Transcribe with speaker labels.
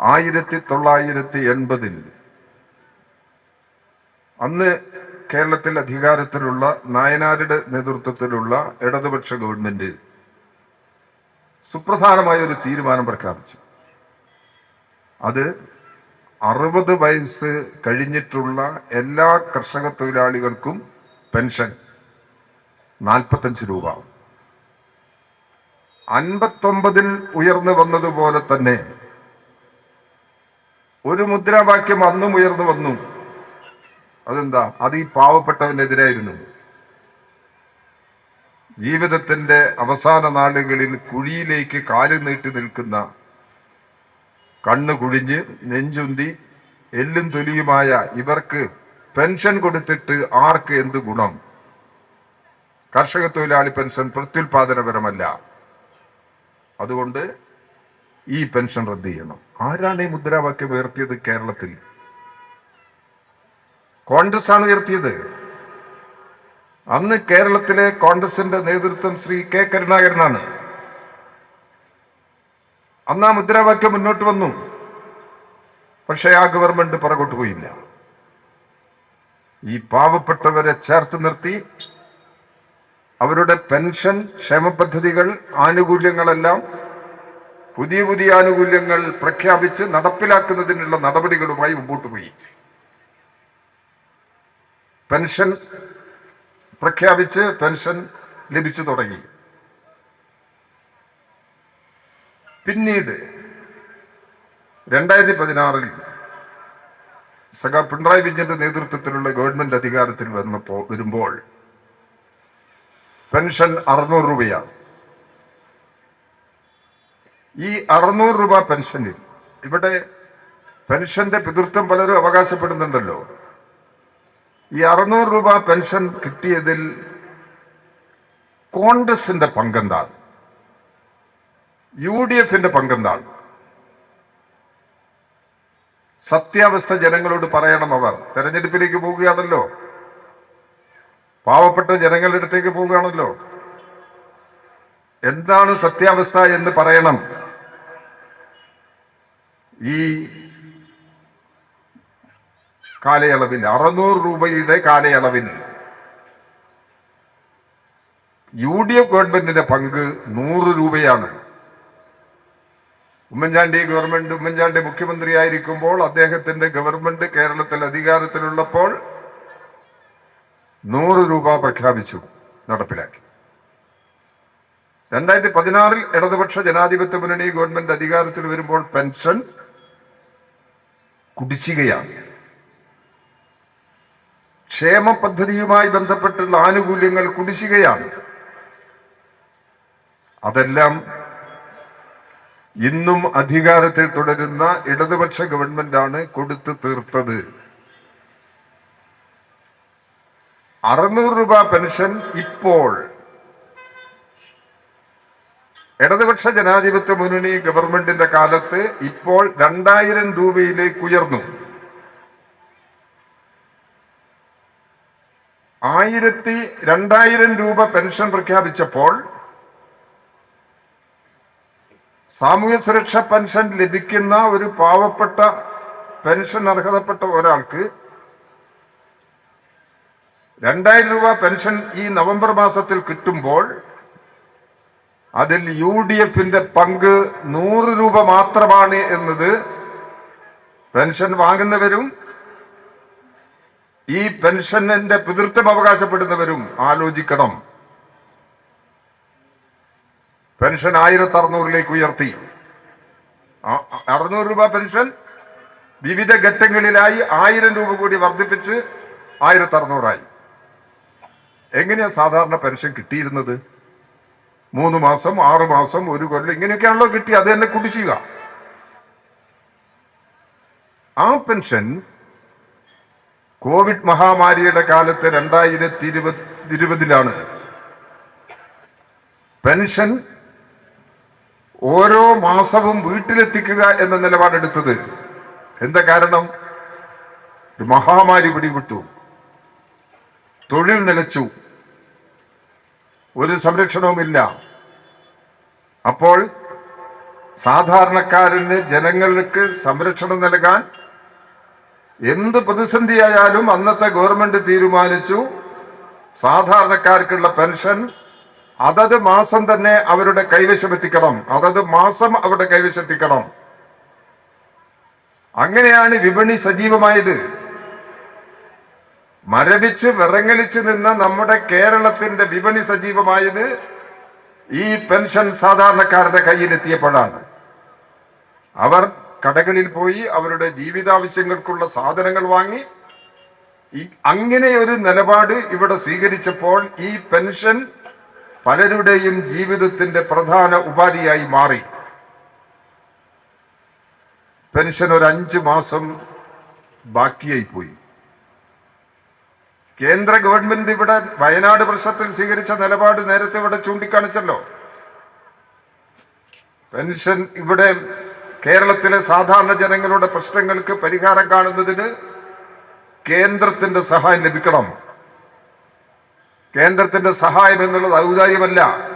Speaker 1: ആയിരത്തി തൊള്ളായിരത്തി എൺപതിൽ അന്ന് കേരളത്തിൽ അധികാരത്തിലുള്ള നായനാരുടെ നേതൃത്വത്തിലുള്ള ഇടതുപക്ഷ ഗവൺമെന്റ് സുപ്രധാനമായ ഒരു തീരുമാനം പ്രഖ്യാപിച്ചു. അത് അറുപത് വയസ്സ് കഴിഞ്ഞിട്ടുള്ള എല്ലാ കർഷക തൊഴിലാളികൾക്കും പെൻഷൻ നാൽപ്പത്തഞ്ച് രൂപ. അൻപത്തൊമ്പതിൽ ഉയർന്നു വന്നതുപോലെ തന്നെ ഒരു മുദ്രാവാക്യം അന്നും ഉയർന്നു വന്നു. അതെന്താ? അത് ഈ പാവപ്പെട്ടവനെതിരായിരുന്നു. ജീവിതത്തിന്റെ അവസാന നാളുകളിൽ കുഴിയിലേക്ക് കാൽ നീട്ടി നിൽക്കുന്ന കണ്ണു കുഴിഞ്ഞ് നെഞ്ചുന്തി എല്ലും തൊലിയുമായ ഇവർക്ക് പെൻഷൻ കൊടുത്തിട്ട് ആർക്ക് എന്ത് ഗുണം? കർഷക തൊഴിലാളി പെൻഷൻ പ്രത്യുൽപാദനപരമല്ല. അതുകൊണ്ട് ഈ പെൻഷൻ റദ്ദ് ചെയ്യണം. ആരാണ് ഈ മുദ്രാവാക്യം ഉയർത്തിയത് കേരളത്തിൽ? കോൺഗ്രസ് ആണ് ഉയർത്തിയത്. അന്ന് കേരളത്തിലെ കോൺഗ്രസിന്റെ നേതൃത്വം ശ്രീ കെ കരുണാകരനാണ്. അന്ന് ആ മുദ്രാവാക്യം മുന്നോട്ട് വന്നു. പക്ഷേ ആ ഗവൺമെന്റ് പുറകോട്ട് പോയില്ല ഈ പാവപ്പെട്ടവരെ ചേർത്ത് നിർത്തി. അവരുടെ പെൻഷൻ ക്ഷേമ പദ്ധതികൾ ആനുകൂല്യങ്ങളെല്ലാം പുതിയ പുതിയ ആനുകൂല്യങ്ങൾ പ്രഖ്യാപിച്ച് നടപ്പിലാക്കുന്നതിനുള്ള നടപടികളുമായി മുമ്പോട്ട് പോയി. പെൻഷൻ പ്രഖ്യാപിച്ച് പെൻഷൻ ലഭിച്ചു തുടങ്ങി. പിന്നീട് രണ്ടായിരത്തി പതിനാറിൽ സഖാ പിണറായി വിജയന്റെ നേതൃത്വത്തിലുള്ള ഗവൺമെന്റ് അധികാരത്തിൽ വന്നപ്പോൾ വരുമ്പോൾ പെൻഷൻ അറുന്നൂറ് രൂപയാണ്. ഈ അറുന്നൂറ് രൂപ പെൻഷനിൽ ഇവിടെ പെൻഷന്റെ പിതൃത്വം പലരും അവകാശപ്പെടുന്നുണ്ടല്ലോ. ഈ അറുന്നൂറ് രൂപ പെൻഷൻ കിട്ടിയതിൽ കോൺഗ്രസിന്റെ പങ്കെന്താണ്? യു ഡി എഫിന്റെ പങ്കെന്താണ്? സത്യാവസ്ഥ ജനങ്ങളോട് പറയണം അവർ. തെരഞ്ഞെടുപ്പിലേക്ക് പോവുകയാണല്ലോ. പാവപ്പെട്ട ജനങ്ങളുടെ അടുത്തേക്ക് പോവുകയാണല്ലോ. എന്താണ് സത്യാവസ്ഥ എന്ന് പറയണം. ഈ കാലയളവിൽ അറുന്നൂറ് രൂപയുടെ കാലയളവിൽ യു ഡി എഫ് ഗവൺമെന്റിന്റെ പങ്ക് നൂറ് രൂപയാണ്. ഉമ്മൻചാണ്ടി ഗവൺമെന്റ് ഉമ്മൻചാണ്ടി മുഖ്യമന്ത്രിയായിരിക്കുമ്പോൾ അദ്ദേഹത്തിന്റെ ഗവൺമെന്റ് കേരളത്തിൽ അധികാരത്തിലുള്ളപ്പോൾ നൂറ് രൂപ പ്രഖ്യാപിച്ചു നടപ്പിലാക്കി. രണ്ടായിരത്തി പതിനാറിൽ ഇടതുപക്ഷ ജനാധിപത്യ മുന്നണി ഗവൺമെന്റ് അധികാരത്തിൽ വരുമ്പോൾ പെൻഷൻ കുടിശ്ശികയാണ്. ക്ഷേമ പദ്ധതിയുമായി ബന്ധപ്പെട്ടുള്ള ആനുകൂല്യങ്ങൾ കുടിശ്ശികയാണ്. അതെല്ലാം ഇന്നും അധികാരത്തിൽ തുടരുന്ന ഇടതുപക്ഷ ഗവൺമെന്റാണ് കൊടുത്തു തീർത്തത്. അറുന്നൂറ് രൂപ പെൻഷൻ ഇപ്പോൾ ഇടതുപക്ഷ ജനാധിപത്യ മുന്നണി ഗവൺമെന്റിന്റെ കാലത്ത് ഇപ്പോൾ രണ്ടായിരം രൂപയിലേക്ക് ഉയർന്നു. ആയിരത്തി രണ്ടായിരം രൂപ പെൻഷൻ പ്രഖ്യാപിച്ചപ്പോൾ സാമൂഹ്യ സുരക്ഷ പെൻഷൻ ലഭിക്കുന്ന ഒരു പാവപ്പെട്ട പെൻഷൻ അർഹതപ്പെട്ട ഒരാൾക്ക് രണ്ടായിരം രൂപ പെൻഷൻ ഈ നവംബർ മാസത്തിൽ കിട്ടുമ്പോൾ അതിൽ യു ഡി എഫിന്റെ പങ്ക് നൂറ് രൂപ മാത്രമാണ് എന്നത് പെൻഷൻ വാങ്ങുന്നവരും ഈ പെൻഷനിന്റെ പിതൃത്വം അവകാശപ്പെടുന്നവരും ആലോചിക്കണം. പെൻഷൻ ആയിരത്തി അറുന്നൂറിലേക്ക് ഉയർത്തി അറുന്നൂറ് രൂപ പെൻഷൻ വിവിധ ഘട്ടങ്ങളിലായി ആയിരം രൂപ കൂടി വർദ്ധിപ്പിച്ച് ആയിരത്തി അറുന്നൂറായി എങ്ങനെയാ സാധാരണ പെൻഷൻ കിട്ടിയിരുന്നത്? മൂന്ന് മാസം ആറു മാസം ഒരു കൊല്ലം ഇങ്ങനെയൊക്കെയാണല്ലോ കിട്ടി. അത് തന്നെ കുടിശ്ശിക. ആ പെൻഷൻ കോവിഡ് മഹാമാരിയുടെ കാലത്ത് രണ്ടായിരത്തി ഇരുപത് ഇരുപതിലാണ് പെൻഷൻ ഓരോ മാസവും വീട്ടിലെത്തിക്കുക എന്ന നിലപാടെടുത്തത്. എന്താ കാരണം? ഒരു മഹാമാരി പിടിവിട്ടു തൊഴിൽ നിലച്ചു. ഒരു സംരക്ഷണവുമില്ല. അപ്പോൾ സാധാരണക്കാരന് ജനങ്ങൾക്ക് സംരക്ഷണം നൽകാൻ എന്ത് പ്രതിസന്ധിയായാലും അന്നത്തെ ഗവൺമെന്റ് തീരുമാനിച്ചു. സാധാരണക്കാർക്കുള്ള പെൻഷൻ അതത് മാസം തന്നെ അവരുടെ കൈവശമെത്തിക്കണം അതത് മാസം അവരുടെ കൈവശമെത്തിക്കണം അങ്ങനെയാണ് വിപണി സജീവമായത്. മരവിച്ച് വിറങ്ങലിച്ച് നിന്ന നമ്മുടെ കേരളത്തിന്റെ വിപണി സജീവമായത് ഈ പെൻഷൻ സാധാരണക്കാരുടെ കയ്യിലെത്തിയപ്പോഴാണ്. അവർ കടകളിൽ പോയി അവരുടെ ജീവിതാവശ്യങ്ങൾക്കുള്ള സാധനങ്ങൾ വാങ്ങി അങ്ങനെ ഒരു നിലപാട് ഇവിടെ സ്വീകരിച്ചപ്പോൾ ഈ പെൻഷൻ പലരുടെയും ജീവിതത്തിന്റെ പ്രധാന ഉപാധിയായി മാറി. പെൻഷൻ ഒരു അഞ്ച് മാസം ബാക്കിയായി പോയി കേന്ദ്ര ഗവൺമെന്റ് ഇവിടെ വയനാട് പ്രശ്നത്തിൽ സ്വീകരിച്ച നിലപാട് നേരത്തെ ഇവിടെ ചൂണ്ടിക്കാണിച്ചല്ലോ. പെൻഷൻ ഇവിടെ കേരളത്തിലെ സാധാരണ ജനങ്ങളുടെ പ്രശ്നങ്ങൾക്ക് പരിഹാരം കാണുന്നതിന് കേന്ദ്രത്തിന്റെ സഹായം ലഭിക്കണം. കേന്ദ്രത്തിന്റെ സഹായം എന്നുള്ളത് ഔദാര്യമല്ല.